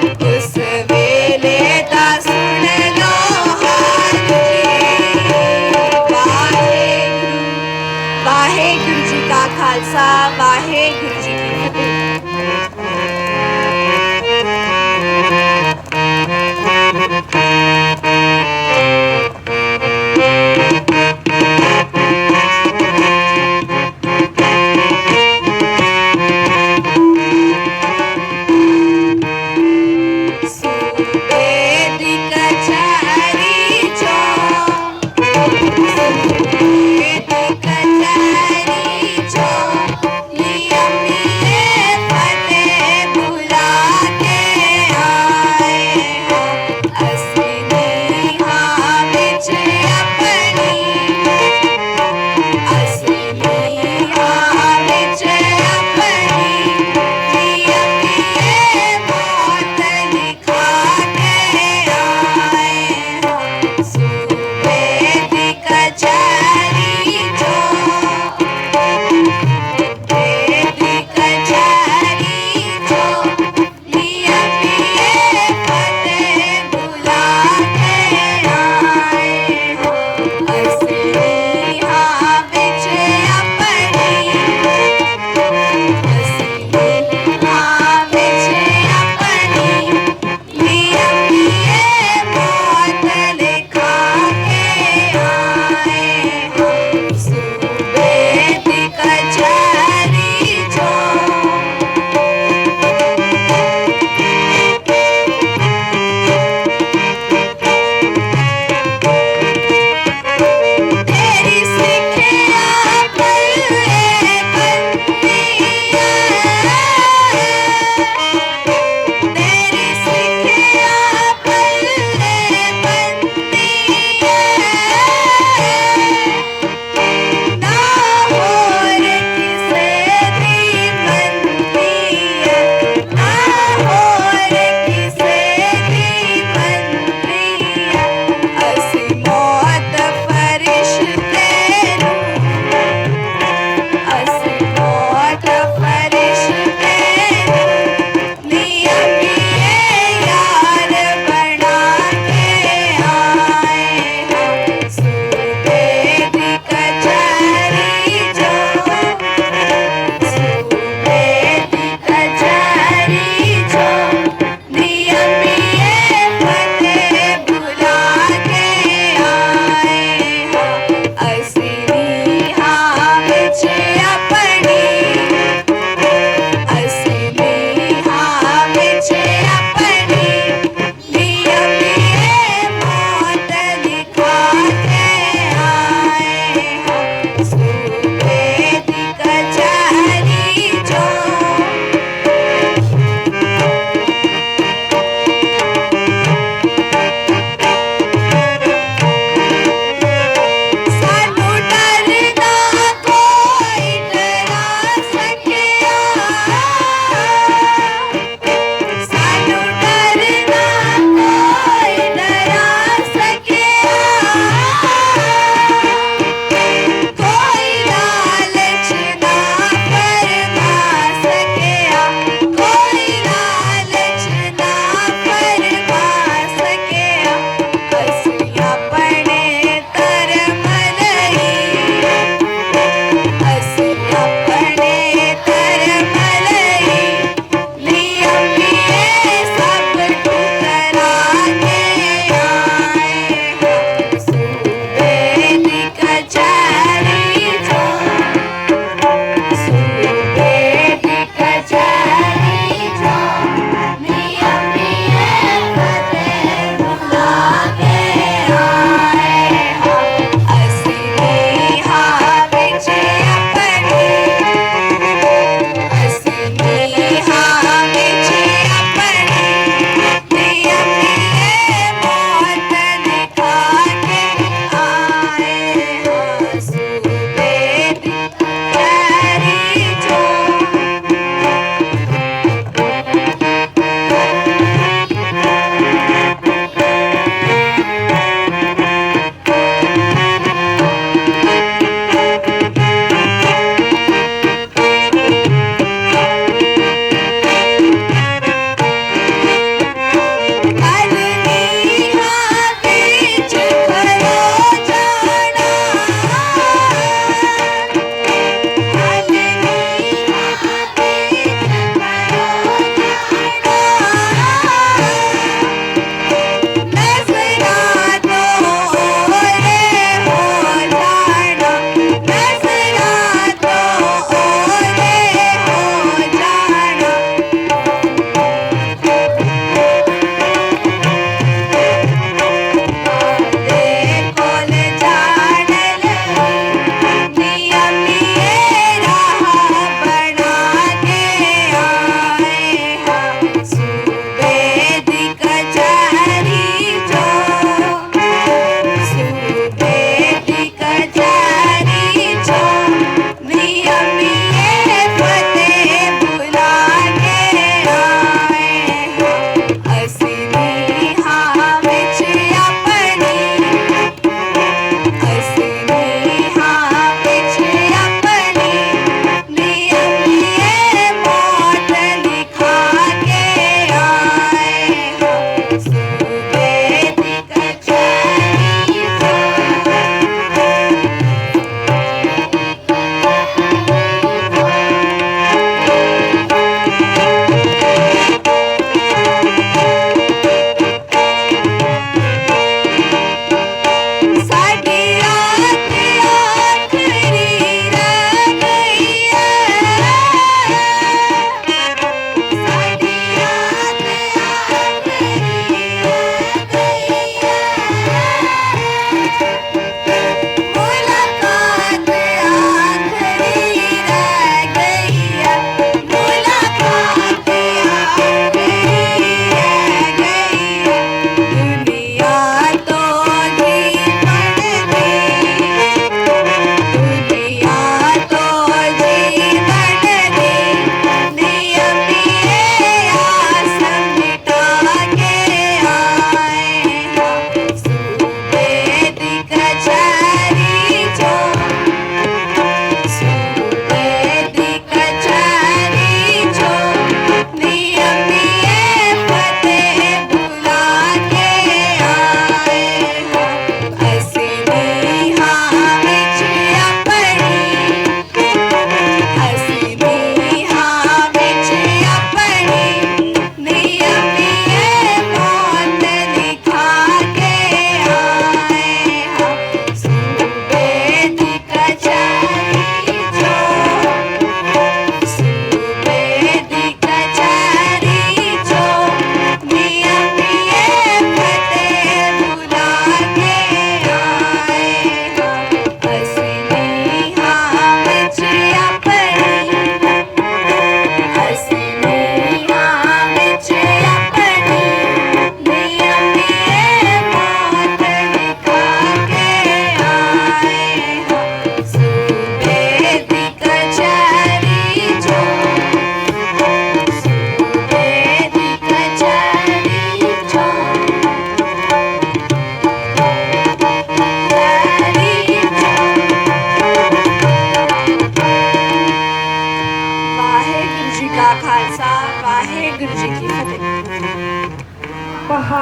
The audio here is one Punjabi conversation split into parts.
Yes.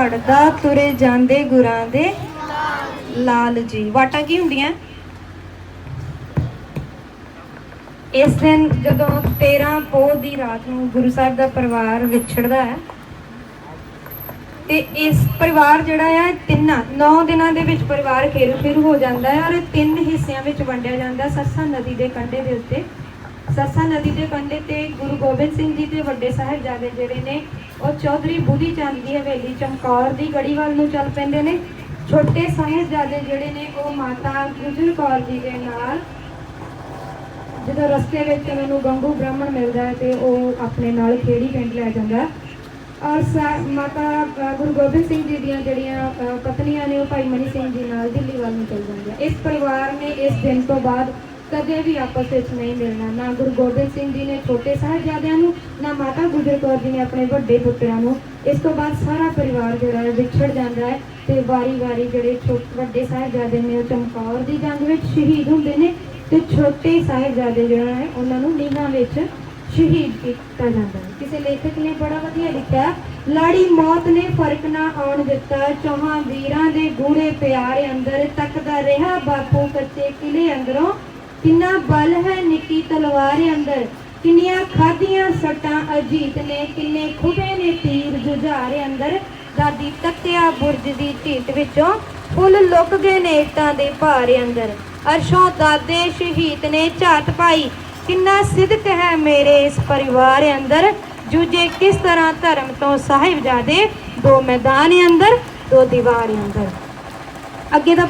ਝਾੜਦਾ ਤੁਰੇ ਜਾਂਦੇ ਗੁਰਾਂ ਦੇ ਲਾਲ ਜੀ। ਵਾਟਾਂ ਕੀ ਹੁੰਦੀਆਂ? ਇਸ ਦਿਨ ਜਦੋਂ 13 ਪੋਹ ਦੀ ਰਾਤ ਨੂੰ ਗੁਰੂ ਸਾਹਿਬ ਦਾ ਪਰਿਵਾਰ ਵਿਛੜਦਾ ਹੈ, ਤੇ ਇਸ ਪਰਿਵਾਰ ਜਿਹੜਾ ਆ, ਤਿੰਨਾਂ 9 ਦਿਨਾਂ ਦੇ ਵਿੱਚ ਪਰਿਵਾਰ ਖੇਰੂ ਖੇਰੂ ਹੋ ਜਾਂਦਾ ਹੈ ਔਰ ਤਿੰਨ ਹਿੱਸਿਆਂ ਵਿੱਚ ਵੰਡਿਆ ਜਾਂਦਾ ਹੈ ਸਰਸਾ ਨਦੀ ਦੇ ਕੰਢੇ ਦੇ ਉੱਤੇ। ਸਰਸਾ ਨਦੀ ਦੇ ਕੰਢੇ ਤੇ ਗੁਰੂ ਗੋਬਿੰਦ ਸਿੰਘ ਜੀ ਦੇ ਵੱਡੇ ਸਾਹਿਬਜ਼ਾਦੇ ਜਿਹੜੇ ਨੇ ਉਹ ਚੌਧਰੀ ਬੁੱਧੀ ਚੰਦ ਦੀ ਹਵੇਲੀ ਚਮਕੌਰ ਦੀ ਗੜੀ ਵੱਲ ਨੂੰ ਚੱਲ ਪੈਂਦੇ ਨੇ। ਛੋਟੇ ਸਾਹਿਬਜ਼ਾਦੇ ਜਿਹੜੇ ਨੇ, ਉਹ ਮਾਤਾ ਗੁਜਰ ਕੌਰ ਜੀ ਦੇ ਨਾਲ ਜਦੋਂ ਰਸਤੇ ਵਿੱਚ ਉਹਨਾਂ ਨੂੰ ਗੰਗੂ ਬ੍ਰਾਹਮਣ ਮਿਲਦਾ ਹੈ ਤੇ ਉਹ ਆਪਣੇ ਨਾਲ ਖੇੜੀ ਪਿੰਡ ਲੈ ਜਾਂਦਾ ਹੈ। ਔਰ ਮਾਤਾ ਗੁਰੂ ਗੋਬਿੰਦ ਸਿੰਘ ਜੀ ਦੀਆਂ ਜਿਹੜੀਆਂ ਪਤਨੀਆਂ ਨੇ ਉਹ ਭਾਈ ਮਨੀ ਸਿੰਘ ਜੀ ਨਾਲ ਦਿੱਲੀ ਵੱਲ ਨੂੰ ਚਲ ਜਾਂਦੀਆਂ ਇਸ ਪਰਿਵਾਰ ਨੇ ਇਸ ਦਿਨ ਤੋਂ ਬਾਅਦ ਕਦੇ ਵੀ ਆਪਸ ਵਿੱਚ ਨਹੀਂ ਮਿਲਣਾ, ਨਾ ਗੁਰੂ ਗੋਬਿੰਦ ਸਿੰਘ ਜੀ ਨੇ ਛੋਟੇ ਸਾਹਿਬਜ਼ਾਦਿਆਂ ਨੂੰ, ਨਾ ਮਾਤਾ ਗੁਜਰ ਕੌਰ ਜੀ ਨੇ ਆਪਣੇ ਵੱਡੇ ਪੁੱਤਰਾਂ ਨੂੰ, ਇਸ ਤੋਂ ਬਾਅਦ ਸਾਰਾ ਪਰਿਵਾਰ ਜਿਹੜਾ ਹੈ ਵਿਛੜ ਜਾਂਦਾ ਹੈ ਤੇ ਵਾਰੀ-ਵਾਰੀ ਜਿਹੜੇ ਛੋਟੇ ਵੱਡੇ ਸਾਹਿਬਜ਼ਾਦੇ ਨੇ ਉਹ ਚਮਕੌਰ ਦੀ ਜੰਗ ਵਿੱਚ ਸ਼ਹੀਦ ਹੁੰਦੇ ਨੇ ਤੇ ਛੋਟੇ ਸਾਹਿਬਜ਼ਾਦੇ ਜਿਹੜਾ ਹੈ ਉਹਨਾਂ ਨੂੰ ਨੀਹਾਂ ਵਿੱਚ ਸ਼ਹੀਦ ਕੀਤਾ ਜਾਂਦਾ ਹੈ। ਕਿਸੇ ਲੇਖਕ ਨੇ ਬੜਾ ਵਧੀਆ ਲਿਖਿਆ, ਲਾੜੀ ਮੌਤ ਨੇ ਫ਼ਰਕ ਨਾ ਆਉਣ ਦਿੱਤਾ, ਚੌਹਾਂ ਵੀਰਾਂ ਦੇ ਗੂੜੇ ਪਿਆਰ ਅੰਦਰ ਤੱਕਦਾ ਰਿਹਾ, ਬਾਪੂ ਕੱਚੇ ਕਿਲੇ ਅੰਦਰੋਂ ਕਿੰਨਾ ਬਲ ਹੈ ਨਿੱਕੀ ਤਲਵਾਰ ਅੰਦਰ? ਕਿੰਨੀਆਂ ਖਾਧੀਆਂ ਸੱਟਾਂ ਅਜੀਤ ਨੇ, ਕਿੰਨੇ ਖੁਬੇ ਨੇ ਤੀਰ ਜੁਝਾਰ ਅੰਦਰ? ਦਾਦੀ ਤੱਕਿਆ ਬੁਰਜ ਦੀ ਢੀਟ ਵਿੱਚੋਂ ਫੁੱਲ ਲੁਕ ਗਏ ਨੇ ਇੱਟਾਂ ਦੇ ਭਾਰ ਅੰਦਰ। ਅਰਸ਼ੋਂ ਦਾਦੇ ਸ਼ਹੀਦ ਨੇ ਝਾਤ ਪਾਈ। ਕਿੰਨਾ ਸਿਦਕ ਹੈ ਮੇਰੇ ਇਸ ਪਰਿਵਾਰ ਅੰਦਰ? ਜੂਝੇ ਕਿਸ ਤਰ੍ਹਾਂ ਧਰਮ ਤੋਂ ਸਾਹਿਬਜ਼ਾਦੇ ਦੋ ਮੈਦਾਨ ਅੰਦਰ, ਦੋ ਦੀਵਾਰ ਅੰਦਰ? ਅੱਗੇ ਦਾ